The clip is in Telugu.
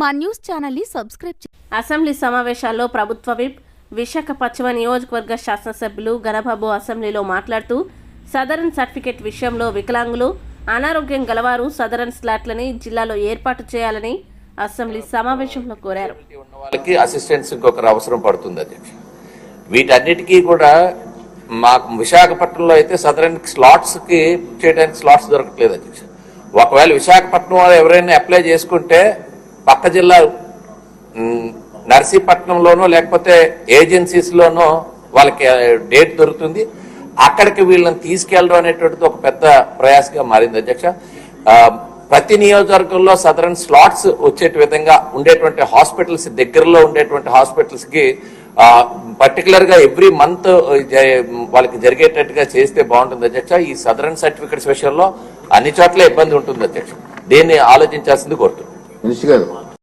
మా న్యూస్ ఛానల్ని సబ్స్క్రైబ్ అసెంబ్లీ సమావేశాల్లో ప్రభుత్వ విప్ విశాఖ పశ్చిమ నియోజకవర్గ శాసనసభ్యులు గణబాబు అసెంబ్లీలో మాట్లాడుతూ సదరన్ సర్టిఫికేట్ విషయంలో వికలాంగులు అనారోగ్యం గలవారు సదరన్ స్లాట్లని జిల్లాలో ఏర్పాటు చేయాలని అసెంబ్లీ సమావేశంలో కోరారు. వాళ్ళకి అసిస్టెంట్స్ ఇంకొకరు అవసరం పడుతుంది అధ్యక్ష. వీటన్నిటికీ కూడా మాకు విశాఖపట్నంలో అయితే సదరన్ స్లాట్స్కి చేయడానికి స్లాట్స్ దొరకట్లేదు అధ్యక్ష. ఒకవేళ విశాఖపట్నం వాళ్ళు ఎవరైనా అప్లై చేసుకుంటే పక్క జిల్లా నర్సీపట్నంలోనో లేకపోతే ఏజెన్సీస్లోనో వాళ్ళకి డేట్ దొరుకుతుంది. అక్కడికి వీళ్ళని తీసుకెళ్ళడం అనేటువంటిది ఒక పెద్ద ప్రయాసగా మారింది అధ్యక్ష. ప్రతి నియోజకవర్గంలో సదరన్ స్లాట్స్ వచ్చే విధంగా ఉండేటువంటి హాస్పిటల్స్ దగ్గరలో ఉండేటువంటి హాస్పిటల్స్కి పర్టికులర్గా ఎవ్రీ మంత్ వాళ్ళకి జరిగేటట్టుగా చేస్తే బాగుంటుంది అధ్యక్ష. ఈ సదరన్ సర్టిఫికెట్స్ విషయంలో అన్ని చోట్ల ఇబ్బంది ఉంటుంది అధ్యక్ష. దీన్ని ఆలోచించాల్సింది కోరుతున్నాను.